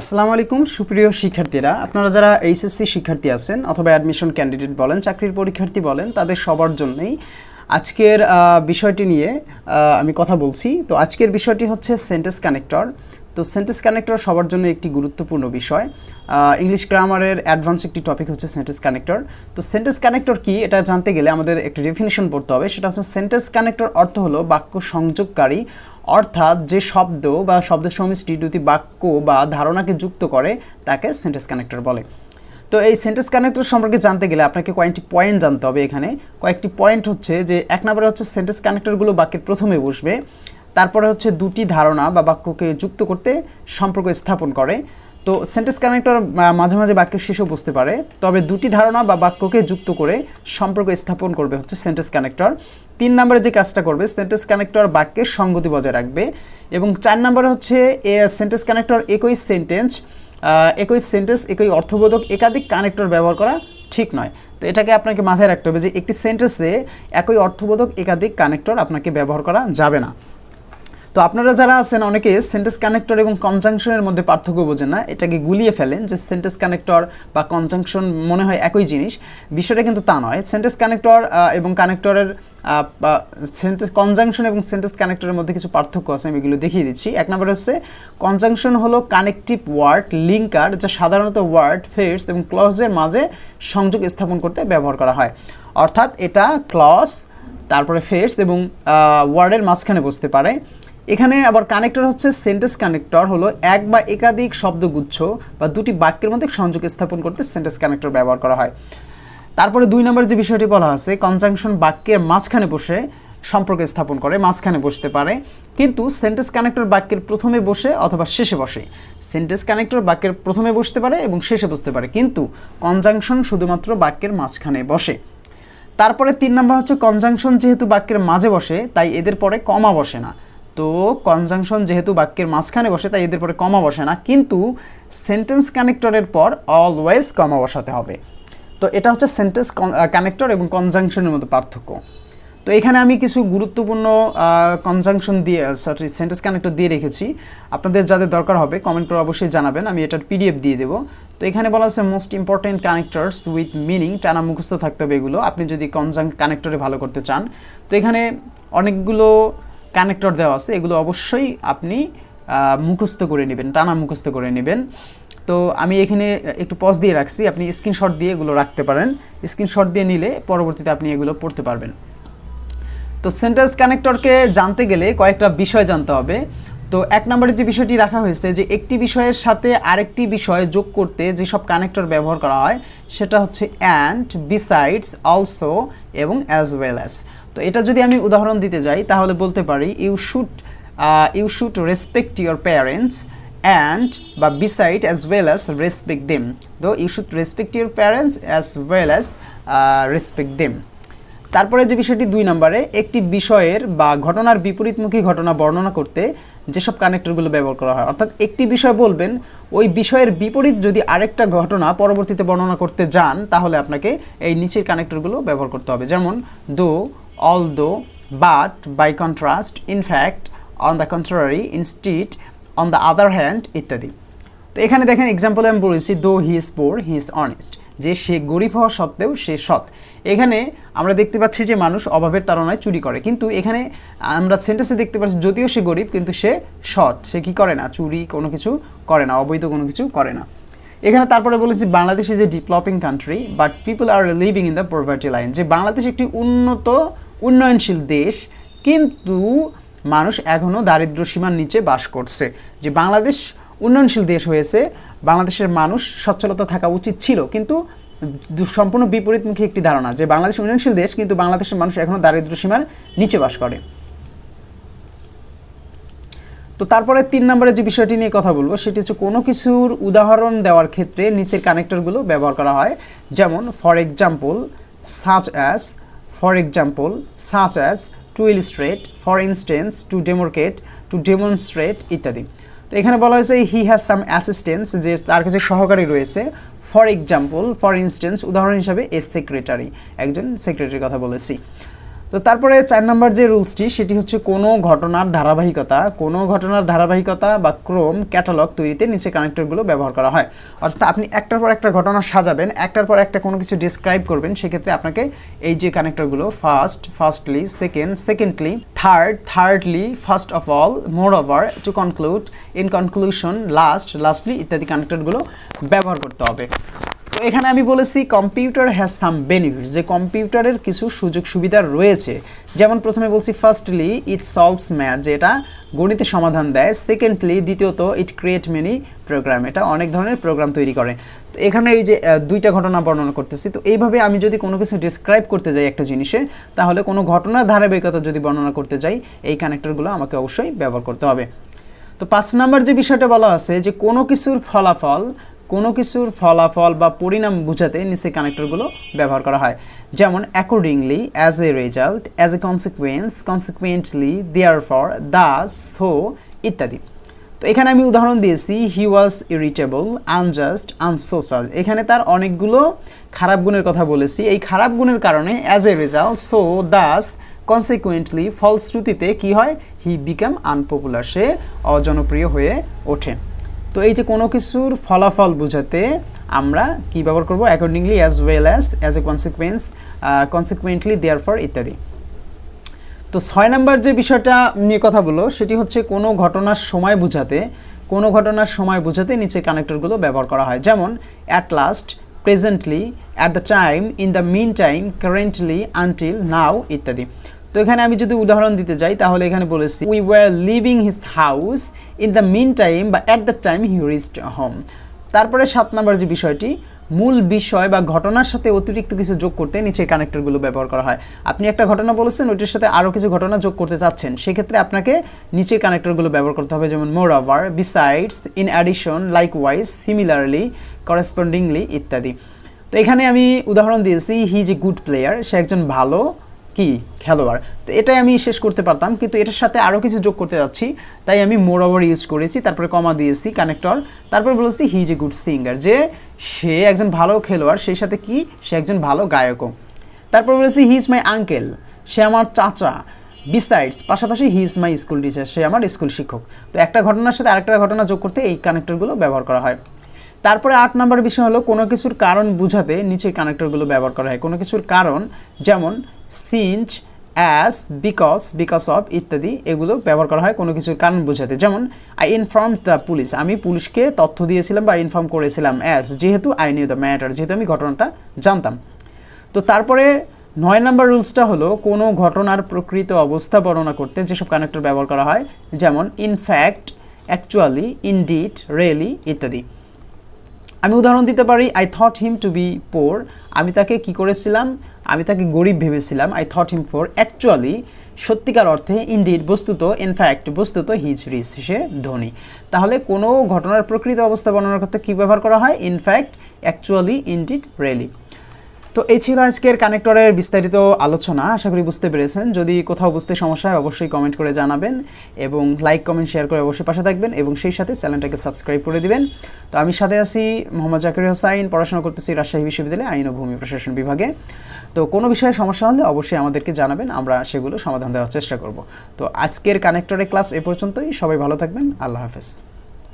আসসালামু আলাইকুম, সুপ্রিয় শিক্ষার্থীরা। আপনারা যারা এইচএসসি শিক্ষার্থী আছেন অথবা অ্যাডমিশন ক্যান্ডিডেট বলেন, চাকরির পরীক্ষার্থী বলেন, তাদের সবার জন্যই আজকের বিষয়টি নিয়ে আমি কথা বলছি। তো আজকের বিষয়টি হচ্ছে সেন্টেন্স কানেক্টর তো সেন্টেন্স কানেক্টর সবার জন্য একটি গুরুত্বপূর্ণ বিষয়। ইংলিশ গ্রামারের অ্যাডভান্স একটি টপিক হচ্ছে সেন্টেন্স কানেক্টর তো সেন্টেন্স কানেক্টর কি? এটা জানতে গেলে আমাদের একটি ডেফিনেশন পড়তে হবে। সেটা হচ্ছে সেন্টেন্স কানেক্টর অর্থ হলো বাক্য সংযোগকারী। অর্থাৎ যে শব্দ বা শব্দের সমষ্টি দুটি বাক্য বা ধারণাকে যুক্ত করে, তাকে সেন্টেন্স কানেক্টর বলে। তো এই সেন্টেন্স কানেক্টর সম্পর্কে জানতে গেলে আপনাকে কয়েকটি পয়েন্ট জানতে হবে এখানে। কয়েকটি পয়েন্ট হচ্ছে যে, এক নম্বরে হচ্ছে সেন্টেন্স কানেক্টরগুলো বাক্যের প্রথমে বসবে। তারপরে হচ্ছে দুটি ধারণা বা বাক্যকে যুক্ত করতে সম্পর্ক স্থাপন করে। তো সেন্টেন্স কানেক্টর মাঝে মাঝে বাক্যের শেষেও বসতে পারে। তবে দুটি ধারণা বা বাক্যকে যুক্ত করে সম্পর্ক স্থাপন করবে হচ্ছে সেন্টেন্স কানেক্টর। তিন নম্বরে যে কাজটা করবে, সেন্টেন্স কানেক্টর বাক্যের সঙ্গতি বজায় রাখবে এবং চার নম্বরে হচ্ছে সেন্টেন্স কানেক্টর একই সেন্টেন্স একই সেন্টেন্স, একই অর্থবোধক, একাধিক কানেক্টর ব্যবহার করা ঠিক নয়। তো এটাকে আপনাকে মাথায় রাখতে হবে যে একটি সেন্টেন্সে একই অর্থবোধক, একাধিক কানেক্টর আপনাকে ব্যবহার করা যাবে না। তো আপনারা যারা আছেন, অনেকে সেন্টেন্স কানেক্টর এবং কনজাংশনের মধ্যে পার্থক্য বোঝেন না। এটাকে গুলিয়ে ফেলেন যে সেন্টেন্স কানেক্টর বা কনজাংশন মনে হয় একই জিনিস। বিষয়টা কিন্তু তা নয়। সেন্টেন্স কানেক্টর এবং কানেক্টরের সেন্টেন্স কনজাংশন এবং সেন্টেন্স কানেক্টরের মধ্যে কিছু পার্থক্য আছে, আমি এগুলো দেখিয়ে দিচ্ছি। এক নম্বর হচ্ছে কনজাংশন হলো কানেকটিভ ওয়ার্ড লিঙ্কার যা সাধারণত ওয়ার্ড ফেস এবং ক্লজের মাঝে সংযোগ স্থাপন করতে ব্যবহার করা হয়। অর্থাৎ এটা ক্লজ তারপরে ফেস এবং ওয়ার্ডের মাঝখানে বসতে পারে। এখানে আবার কানেক্টর হচ্ছে সেন্টেন্স কানেক্টর হলো এক বা একাধিক শব্দগুচ্ছ বা দুটি বাক্যের মধ্যে সংযোগ স্থাপন করতে সেন্টেন্স কানেক্টর ব্যবহার করা হয়। তারপরে দুই নম্বর যে বিষয়টি বলা আছে কনজাংশন বাক্যের মাঝখানে বসে সম্পর্ক স্থাপন করে, মাঝখানে বসতে পারে। কিন্তু সেন্টেন্স কানেক্টর বাক্যের প্রথমে বসে অথবা শেষে বসে। সেন্টেন্স কানেক্টর বাক্যের প্রথমে বসতে পারে এবং শেষে বসতে পারে। কিন্তু কনজাংশন শুধুমাত্র বাক্যের মাঝখানে বসে। তারপরে তিন নম্বর হচ্ছে কনজাংশন যেহেতু বাক্যের মাঝে বসে, তাই এদের পরে কমা বসে না। তো কনজাংশন যেহেতু বাক্যের মাঝখানে বসে, তাই এদের পরে কমা বসে না। কিন্তু সেন্টেন্স কানেক্টরের পর অলওয়েজ কমা বসাতে হবে। তো এটা হচ্ছে সেন্টেন্স কানেক্টর এবং কনজাংশনের মধ্যে পার্থক্য। তো এখানে আমি কিছু গুরুত্বপূর্ণ কনজাংশন দিয়ে সরি সেন্টেন্স কানেক্টর দিয়ে রেখেছি। আপনাদের যাদের দরকার হবে কমেন্ট করে অবশ্যই জানাবেন। আমি এটার পিডিএফ দিয়ে দেবো। তো এখানে বলা আছে most important connectors with meaning টানা মুখস্থ থাকতে হবে এগুলো। আপনি যদি কনজাং কানেক্টরে ভালো করতে চান। তো এখানে অনেকগুলো কানেক্টর দেওয়া আছে এগুলো অবশ্যই আপনি আহ, মুখস্থ করে নেবেন টানা মুখস্থ করে নেবেন। তো আমি এখানে একটু পজ দিয়ে রাখছি আপনি স্ক্রিনশট দিয়ে এগুলো রাখতে পারেন। স্ক্রিনশট দিয়ে নিলে পরবর্তীতে আপনি এগুলো পড়তে পারবেন। তো সেন্টেন্স কানেক্টরকে জানতে গেলে কয়েকটা বিষয় জানতে হবে। তো এক নম্বরে যে বিষয়টি রাখা হয়েছে যে একটি বিষয়ের সাথে আরেকটি বিষয় যোগ করতে যেসব কানেক্টর ব্যবহার করা হয় সেটা হচ্ছে অ্যান্ড বিসাইডস অলসো এবং অ্যাজ ওয়েল অ্যাজ তো এটা যদি আমি উদাহরণ দিতে যাই, তাহলে বলতে পারি you should you should respect your parents and বা beside as well as respect them though you should respect your parents as well as respect them তারপরে যে বিষয়টি দুই নম্বরে, একটি বিষয়ের বা ঘটনার বিপরীতমুখী ঘটনা বর্ণনা করতে যেসব কানেক্টরগুলো ব্যবহার করা হয়, অর্থাৎ একটি বিষয় বলবেন, ওই বিষয়ের বিপরীত যদি আরেকটা ঘটনা পরবর্তীতে বর্ণনা করতে যান, তাহলে আপনাকে এই নিচের কানেক্টরগুলো ব্যবহার করতে হবে। যেমন though all though but by contrast in fact on the contrary instead on the other hand ইত্যাদি। তো এখানে দেখেন এক্সাম্পল আমি বলেছি though he is poor he is honest যে সে গরিব হওয়া সত্ত্বেও সে সৎ। এখানে আমরা দেখতে পাচ্ছি যে মানুষ অভাবের তাড়নায় চুরি করে। কিন্তু এখানে আমরা সেন্টেন্সে দেখতে পাচ্ছি, যদিও সে গরিব, কিন্তু সে সৎ। সে কি করে না? চুরি, কোনো কিছু করে না, অবৈধ কোনো কিছু করে না। এখানে তারপরে বলেছি, Bangladesh is a developing country but people are living in the poverty line যে বাংলাদেশ একটি উন্নত উন্নয়নশীল দেশ, কিন্তু মানুষ এখনও দারিদ্র সীমার নিচে বাস করছে। যে বাংলাদেশ উন্নয়নশীল দেশ হয়েছে, বাংলাদেশের মানুষ সচ্ছলতা থাকা উচিত ছিল, কিন্তু সম্পূর্ণ বিপরীতমুখী একটি ধারণা যে বাংলাদেশ উন্নয়নশীল দেশ, কিন্তু বাংলাদেশের মানুষ এখনও দারিদ্র সীমার নিচে বাস করে। তো তারপরে তিন নম্বরে যে বিষয়টি নিয়ে কথা বলব, সেটি হচ্ছে কোনো কিছুর উদাহরণ দেওয়ার ক্ষেত্রে নিচের কানেক্টরগুলো ব্যবহার করা হয়। যেমন for example such as for example, such as to illustrate, for instance, to demarcate, to demonstrate ইত্যাদি। তো এখানে বলা হয়েছে হি হ্যাজ সাম অ্যাসিস্ট্যান্স যে তার কাছে সহকারী রয়েছে। ফর এক্সাম্পল ফর ইনস্ট্যান্স উদাহরণ হিসাবে এ সেক্রেটারি একজন সেক্রেটারির কথা বলেছি। তো তারপরে চার নাম্বার যে রুলসটি, সেটি হচ্ছে কোনো ঘটনার ধারাবাহিকতা, কোনো ঘটনার ধারাবাহিকতা বা ক্রম ক্যাটালগ তৈরিতে নিচে কানেক্টরগুলো ব্যবহার করা হয়। অর্থাৎ আপনি একটার পর একটা ঘটনা সাজাবেন, একটার পর একটা কোনো কিছু ডিসক্রাইব করবেন, সেক্ষেত্রে আপনাকে এই যে কানেক্টরগুলো first firstly second secondly third thirdly first of all moreover to conclude in conclusion last lastly ইত্যাদি কানেক্টরগুলো ব্যবহার করতে হবে। তো এখানে আমি বলেছি কম্পিউটার হ্যাজ সাম বেনিফিটস যে কম্পিউটারের কিছু সুযোগ সুবিধা রয়েছে। যেমন প্রথমে বলছি ফার্স্টলি ইট সলভস ম্যাথ যেটা গণিতের সমাধান দেয়। সেকেন্ডলি দ্বিতীয়ত ইট ক্রিয়েট মেনি প্রোগ্রাম এটা অনেক ধরনের প্রোগ্রাম তৈরি করে। তো এখানে এই যে দুইটা ঘটনা বর্ণনা করতেছি, তো এইভাবে আমি যদি কোনো কিছু ডিসক্রাইব করতে যাই একটা জিনিসে, তাহলে কোনো ঘটনার ধারাবাহিকতা যদি বর্ণনা করতে যাই, এই কানেক্টরগুলো আমাকে অবশ্যই ব্যবহার করতে হবে। তো পাঁচ নাম্বার যে বিষয়টা বলা আছে, যে কোনো কিছুর ফলাফল কোনো কিছুর ফলাফল বা পরিণাম বোঝাতে নিচে কানেক্টরগুলো ব্যবহার করা হয়। যেমন accordingly as a result as a consequence consequently therefore for Das so ইত্যাদি। তো এখানে আমি উদাহরণ দিয়েছি he was irritable unjust unsocial এখানে তার অনেকগুলো খারাপ গুণের কথা বলেছি। এই খারাপ গুণের কারণে as a result so thus consequently ফলশ্রুতিতে কি হয়? হি বিকাম আনপপুলার সে অজনপ্রিয় হয়ে ওঠে। তো এই যে কোনো কিছুর ফলাফল বোঝাতে আমরা কি ব্যবহার করব? Accordingly as well as as a consequence consequently therefore ইত্যাদি। তো ছয় নাম্বার যে বিষয়টা নিয়ে কথা বলো সেটি হচ্ছে কোনো ঘটনার সময় বোঝাতে, কোনো ঘটনার সময় বোঝাতে নিচে কানেক্টরগুলো ব্যবহার করা হয়। যেমন at last presently at the time in the meantime currently until now ইত্যাদি। তো এখানে আমি যদি উদাহরণ দিতে যাই, তাহলে এখানে বলেছি we were living his house in the meantime বা at the time he reached home তারপরে সাত নম্বর যে বিষয়টি, মূল বিষয় বা ঘটনার সাথে অতিরিক্ত কিছু যোগ করতে নিচে কানেক্টরগুলো ব্যবহার করা হয়। আপনি একটা ঘটনা বলেছেন, ওইটার সাথে আরও কিছু ঘটনা যোগ করতে চাচ্ছেন। সেক্ষেত্রে আপনাকে নিচে কানেক্টরগুলো ব্যবহার করতে হবে, যেমন moreover besides in addition likewise similarly correspondingly ইত্যাদি। তো এখানে আমি উদাহরণ দিয়েছি he is a good player সে একজন ভালো কি খেলোয়াড়। তো এটাই আমি শেষ করতে পারতাম, কিন্তু এটার সাথে আরও কিছু যোগ করতে যাচ্ছি। তাই আমি মোর ওভার ইউজ করেছি, তারপরে কমা দিয়েছি কানেক্টর তারপরে বলেছি he is a good singer যে সে একজন ভালো খেলোয়াড়, সেই সাথে কি? সে একজন ভালো গায়কও। তারপর বলেছি হি ইজ মাই আঙ্কেল সে আমার চাচা। বিসাইডস পাশাপাশি he is my school teacher সে আমার স্কুল শিক্ষক। তো একটা ঘটনার সাথে আরেকটা ঘটনা যোগ করতে এই কানেক্টরগুলো ব্যবহার করা হয়। তারপরে আট নম্বর বিষয় হলো, কোনো কিছুর কারণ বুঝাতে নিচের কানেক্টরগুলো ব্যবহার করা হয়। কোনো কিছুর কারণ যেমন since as because because of ইত্যাদি, এগুলো ব্যবহার করা হয় কোনো কিছুর কারণ বোঝাতে। যেমন আই ইনফর্ম দ্য পুলিশ আমি পুলিশকে তথ্য দিয়েছিলাম বা ইনফর্ম করেছিলাম অ্যাস যেহেতু আই নিউ দ্য ম্যাটার যেহেতু আমি ঘটনাটা জানতাম। তো তারপরে নয় নম্বর রুলসটা হলো, কোনো ঘটনার প্রকৃত অবস্থা বর্ণনা করতে যেসব কানেক্টর ব্যবহার করা হয়, যেমন ইনফ্যাক্ট অ্যাকচুয়ালি ইনডিট রিয়েলি ইত্যাদি। আমি উদাহরণ দিতে পারি I thought him to be poor আমি তাকে কি করেছিলাম? আমি তাকে গরিব ভেবেছিলাম। I thought him for actually সত্যিকার অর্থে ইন্ডিড বস্তুত ইনফ্যাক্ট বস্তুত হিজ রিস সে ধনী। তাহলে কোনো ঘটনার প্রকৃত অবস্থা বর্ণনা করতে কী ব্যবহার করা হয়? ইনফ্যাক্ট অ্যাকচুয়ালি ইন্ডিড রেলি তো এই ছিল আজকের কানেক্টরের বিস্তারিত আলোচনা। আশা করি বুঝতে পেরেছেন। যদি কোথাও বুঝতে সমস্যা হয়, অবশ্যই কমেন্ট করে জানাবেন এবং লাইক, কমেন্ট, শেয়ার করে অবশ্যই পাশে থাকবেন এবং সেই সাথে চ্যানেলটাকে সাবস্ক্রাইব করে দিবেন। তো আমি সাথে আছি মোহাম্মদ জাকির হোসাইন, পড়াশোনা করতেছি রাজশাহী বিশ্ববিদ্যালয়ে আইন ও ভূমি প্রশাসন বিভাগে। তো কোনো বিষয়ে সমস্যা হলে অবশ্যই আমাদেরকে জানাবেন, আমরা সেগুলো সমাধান দেওয়ার চেষ্টা করব। তো আজকের কানেক্টরের ক্লাস এ পর্যন্তই। সবাই ভালো থাকবেন। আল্লাহ হাফেজ।